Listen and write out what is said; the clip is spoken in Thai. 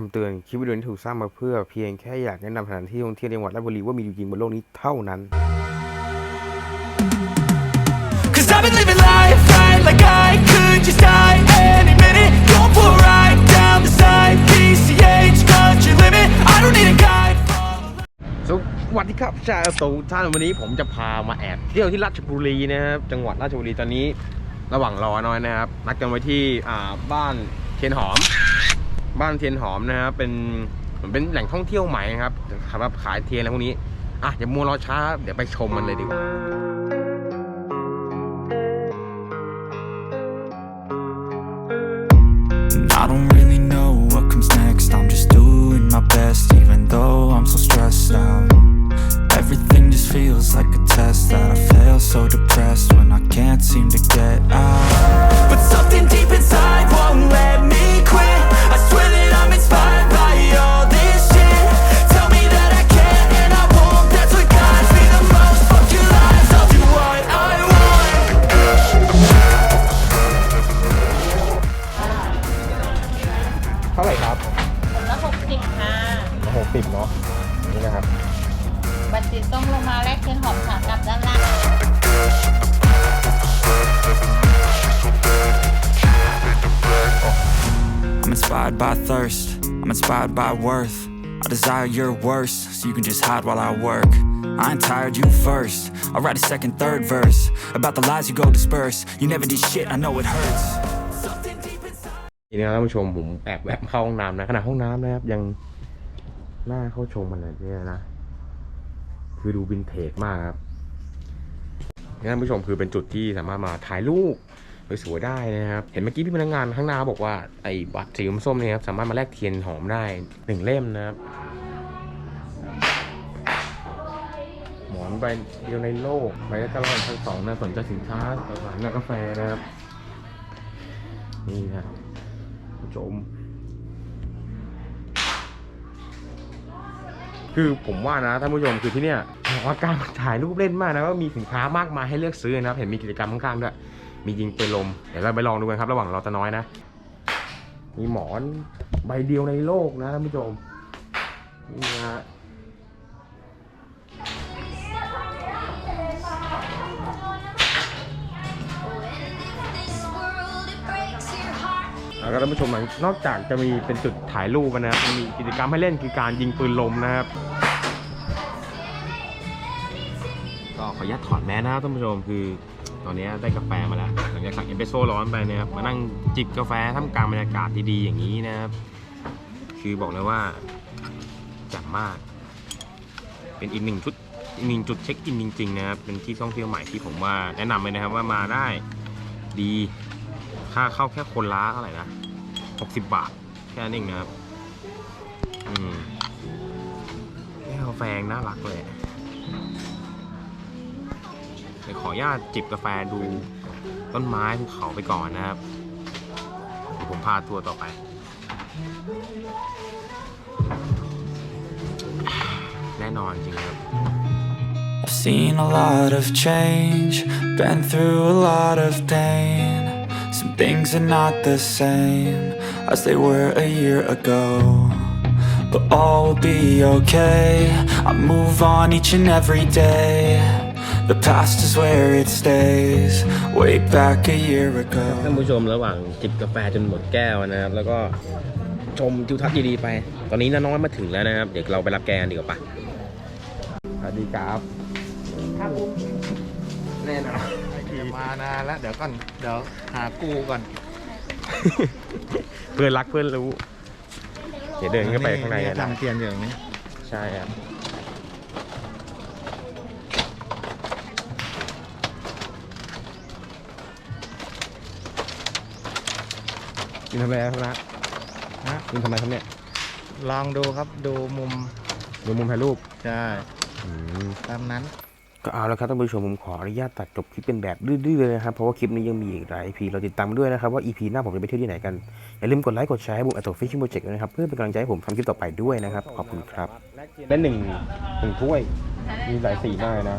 คำเตือน คลิปวิดีโอนี้ถูกสร้างมาเพื่อเพียงแค่อยากแนะนำสถานที่ท่องเที่ยวในจังหวัดราชบุรีว่ามีอยู่จริงบนโลกนี้เท่านั้น Cause I've been living life right like I could just die any minute. Going for a ride down the side. PCH, country limit. I don't need a guide. Follow สวัสดีครับชาวตูท่านวันนี้ผมจะพามาแอบเที่ยวที่ราชบุรีนะครับจังหวัดราชบุรีตอนนี้ ระหว่างรอน้อยนะครับนัดกันไว้ที่อ่าบ้านเทียนหอม บ้านเทียนหอมนะครับเป็นเหมือนเป็นแหล่งท่องเที่ยวใหม่นะครับสำหรับขายเทียนอะไรพวกนี้อะอย่ามัวรอช้าเดี๋ยวไปชมมันเลยดีกว่า เท่าไหร่ครับผมละหกสิบค่ะหกสิบเนาะนี่นะครับ บัตรสีส้มลงมาแลกเทียนหอมขากลับด้านล่าง I'm inspired by thirst, I'm inspired by worth. I desire your worst, so you can just hide while I work. I ain't tired, you first. I'll write a second, third verse about the lies you go disperse. You never did shit, I know it hurts. Something deep inside. ทีนี้ครับท่านผู้ชมผมแอบแวะเข้าห้องน้ำนะขณะห้องน้ำนะครับ ยังน่าเข้าชมมันเลยเนี่ยนะคือดูวินเทจมากครับนี่ท่านผู้ชมคือเป็นจุดที่สามารถมาถ่ายรูปสวยๆได้นะครับ เห็นเมื่อกี้พี่พนักงานข้างหน้าบอกว่าไอ้บัตรสีส้มเนี่ยครับสามารถมาแลกเทียนหอมได้หนึ่งเล่มนะครับ หมอนใบเดียวในโลกใบละเก้าร้อยพันสองนะสนใจสินค้าสถานกาแฟนะครับ นี่นะครับ ผู้ชม คือผมว่านะท่านผู้ชมคือที่เนี่ยบอกว่าการมาถ่ายรูปเล่นมากนะก็มีสินค้ามากมายให้เลือกซื้อนะครับเห็นมีกิจกรรมข้างๆด้วยมียิงปืนลมเดี๋ยวเราไปลองดูกันครับ ระหว่างเราตะน้อยนะ มีหมอนใบเดียวในโลกนะท่านผู้ชมนี่นะ แล้วก็ท่านผู้ชมนอกจากจะมีเป็นจุดถ่ายรูปนะครับมีกิจกรรมให้เล่นคือการยิงปืนลมนะครับ ก็ขออนุญาตถอดแมสนะครับท่านผู้ชมคือตอนนี้ได้กาแฟมาแล้วหลังจากสั่งเอสเปรสโซ่ร้อนไปนะครับมานั่งจิบกาแฟท่ามกลางบรรยากาศดีๆอย่างนี้นะครับ คือบอกเลยว่าจัดมาก เป็นอีกหนึ่งชุดอีกหนึ่งจุดเช็คอินจริงๆนะครับเป็นที่ท่องเที่ยวใหม่ที่ผมว่าแนะนำเลยนะครับว่ามาได้ดี ค่าเข้าแค่คนละเท่าไหร่นะหกสิบบาท แค่นั้นเองนะครับ อืมแก้วแฟงน่ารักเลยเดี๋ยวขออนุญาตจิบกาแฟดูต้นไม้ภูเขาไปก่อนนะครับเดี๋ยวผมพาทัวร์ต่อไปแน่นอนจริงครับ I've seen a lot of change, been through a lot of pain. Some things are not the same as they were a year ago. But all will be okay. I move on each and every day. The past is where it stays, way back a year ท่าน ago. ผู้ชมระหว่างจิบกาแฟจนหมดแก้วนะครับ แล้วก็ชมทิวทัศน์ดีๆไป ตอนนี้น้าน้อยมาถึงแล้วนะครับ เดี๋ยวเราไปรับแกกันดีกว่าปะสวัสดีครับ ครับแน่นอน มานานแล้วเดี๋ยวก่อนเดี๋ยวหากูก่อนเพื่อนรักเพื่อนรู้ เดี๋ยวเดินเข้าไปข้างในกันนะ ทำเทียนอยู่ตรงนี้ใช่ครับ กินทำอะไรครับนะฮะกินทำอะไรครับเนี่ยลองดูครับดูมุมดูมุมถ่ายรูปใช่อืมตามนั้น ก็เอาแล้วครับท่านผู้ชมผมขออนุญาตตัดจบคลิปเป็นแบบดื้อๆเลยนะครับเพราะว่าคลิปนี้ยังมีอีกหลาย EP เราติดตามด้วยนะครับว่า EP หน้าผมจะไปเที่ยวที่ไหนกัน อย่าลืมกดไลค์กดแชร์ให้บุมอัตโตฟิชชิ่งโปรเจกต์ด้วยนะครับเพื่อเป็นกำลังใจให้ผมทำคลิปต่อไปด้วยนะครับขอบคุณครับได้หนึ่งหนึ่งถ้วย มีหลายสีมากนะ